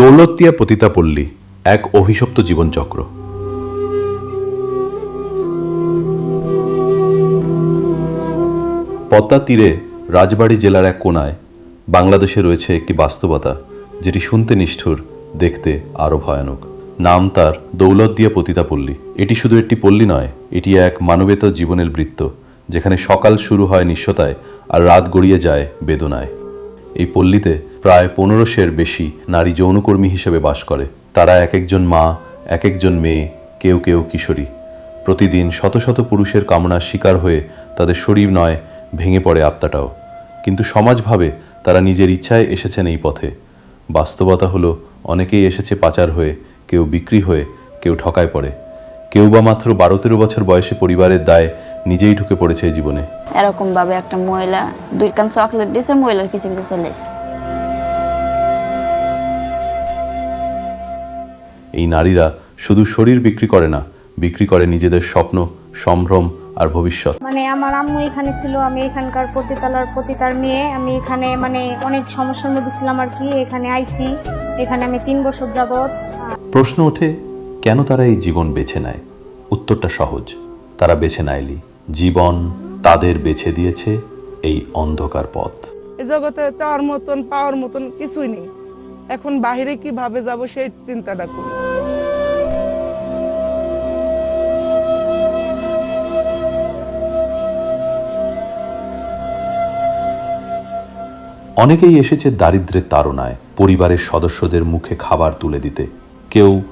দৌলতিয়া পতিতাপল্লী এক অভিশপ্ত জীবনচক্র। পদ্মা তীরে রাজবাড়ী জেলার এক কোনায় বাংলাদেশে রয়েছে একটি বাস্তবতা, যেটি শুনতে নিষ্ঠুর, দেখতে আরও ভয়ানক। নাম তার দৌলতদিয়া পতিতাপল্লী। এটি শুধু একটি পল্লী নয়, এটি এক মানবেতর জীবনের বৃত্ত, যেখানে সকাল শুরু হয় নিঃস্বতায় আর রাত গড়িয়ে যায় বেদনায়। এই পল্লীতে প্রায় পনেরোশের বেশি নারী যৌনকর্মী হিসেবে বাস করে। তারা এক একজন মা এক একজন মেয়ে, কেউ কেউ কিশোরী। প্রতিদিন শত শত পুরুষের কামনার শিকার হয়ে তাদের শরীর নয়, ভেঙে পড়ে আত্মাটাও। কিন্তু সমাজভাবে তারা নিজের ইচ্ছায় এসেছেন এই পথে। বাস্তবতা হলো, অনেকেই এসেছে পাচার হয়ে, কেউ বিক্রি হয়ে, কেউ ঠকায় পড়ে। কেউ বা মাত্র বারো তেরো বছর বয়সে পরিবারের দায় নিজেই ঢুকে পড়েছে জীবনে। এরকম ভাবে একটা মহিলা, দুই কান চকলেট দিয়েছে মহিলার পিছে পিছে চলে এই নারীরা শুধু শরীর বিক্রি করে না বিক্রি করে নিজেদের স্বপ্ন সম্ভ্রম আর ভবিষ্যৎ। মানে আমার আম্মু এখানে ছিল আমি এখানকার পতিতালার পতিতার মেয়ে আমি এখানে মানে অনেক সমস্যার মধ্যে ছিলাম আর কি এখানে আইছি এখানে আমি তিন বছর যাবত প্রশ্ন ওঠে কেন তারা এই জীবন বেছে নেয়? উত্তরটা সহজ তারা বেছে নেয়নি। জীবন তাদের বেছে দিয়েছে এই অন্ধকার পথ। এই জগতে চাওয়ার মতন পাওয়ার মতন কিছুই নেই। এখন বাহিরে কীভাবে যাব সেই চিন্তাটা করি। অনেকেই এসেছে দারিদ্র্যের তাড়নায় পরিবারের সদস্যদের মুখে খাবার তুলে দিতে। কেউ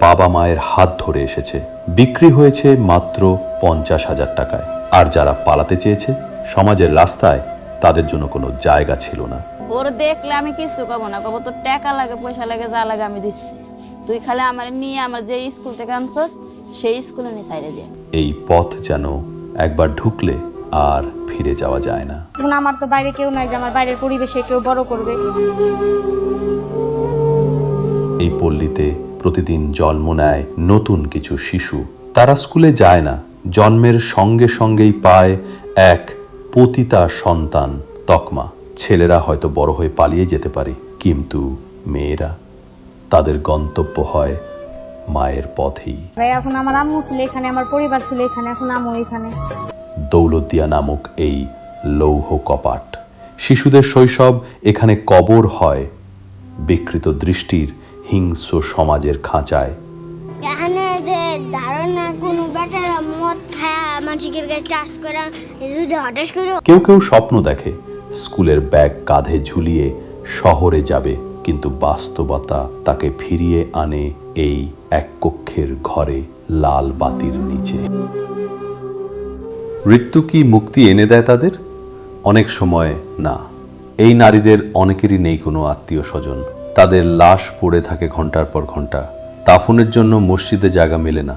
বাবা মায়ের হাত ধরে এসেছে। বিক্রি হয়েছে মাত্র পঞ্চাশ হাজার টাকায়। আর যারা পালাতে চেয়েছে, সমাজের রাস্তায় তাদের জন্য কোনো জায়গা ছিল না। ওর দেখলে আমি কিছু কব না কব তোর টাকা লাগে পয়সা লাগে যা লাগে আমি দিচ্ছি। তুই খালি আমার নিয়ে আমার যে স্কুল থেকে আনছ সেই স্কুলে নিয়ে সাইডে দিয়ে এই পথ যেন একবার ঢুকলে আর ফিরে যাওয়া যায় না। এখন আমার তো বাইরে কেউ নাই যে আমার বাইরের পরিবেশে কেউ বড় করবে। এই পল্লীতে প্রতিদিন জন্ম নেয় নতুন কিছু শিশু। তারা স্কুলে যায় না জন্মের সঙ্গে সঙ্গেই পায় এক পতিতা সন্তান তকমা। ছেলেরা হয়তো বড় হয়ে পালিয়ে যেতে পারে কিন্তু মেয়েরা তাদের গন্তব্য হয় মায়ের পথেই। এখন আমার আম্মু ছিল এখানে আমার পরিবার ছিল এখানে এখন আম্মু এখানে। দৌলতদিয়া নামক এই লৌহ কপাট। শিশুদের শৈশব এখানে কবর হয় বিকৃত দৃষ্টির হিংস্র সমাজের খাঁচায়। এখানে যে ধারণা কোনো বেটার মদ খায় মানুষের কাছে চাষ করা যদি হঠাৎ করে কেউ কেউ স্বপ্ন দেখে স্কুলের ব্যাগ কাঁধে ঝুলিয়ে শহরে যাবে, কিন্তু বাস্তবতা তাকে ফিরিয়ে আনে এই এক কক্ষের ঘরে লাল বাতির নিচে। মৃত্যু কি মুক্তি এনে দেয় তাদের? অনেক সময় না। এই নারীদের অনেকেরই নেই কোনো আত্মীয় স্বজন তাদের লাশ পড়ে থাকে ঘণ্টার পর ঘণ্টা দাফনের জন্য মসজিদে জায়গা মেলে না।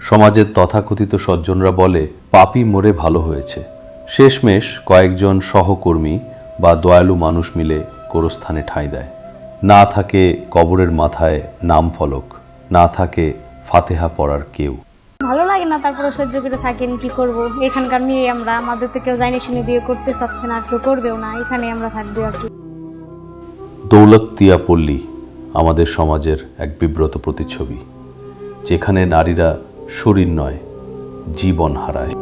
সমাজের তথাকথিত সজ্জনরা বলে, পাপি মরে ভালো হয়েছে। শেষমেশ কয়েকজন সহকর্মী বা দয়ালু মানুষ মিলে গোরস্থানে ঠাঁই দেয়। না থাকে কবরের মাথায় নাম ফলক না থাকে ফাতেহা পড়ার কেউ। ভালো লাগে না তারপরে সহ্য করে থাকেন কি করব? এখানকার মেয়ে আমরা আমাদের তো কেউ জানি শুনে বিয়ে করতে চাচ্ছে না কেউ করবেও না এখানে আমরা থাকব আর কি। দৌলততিয়া পল্লী আমাদের সমাজের এক বিব্রত প্রতিচ্ছবি যেখানে নারীরা শরীর নয় জীবন হারায়।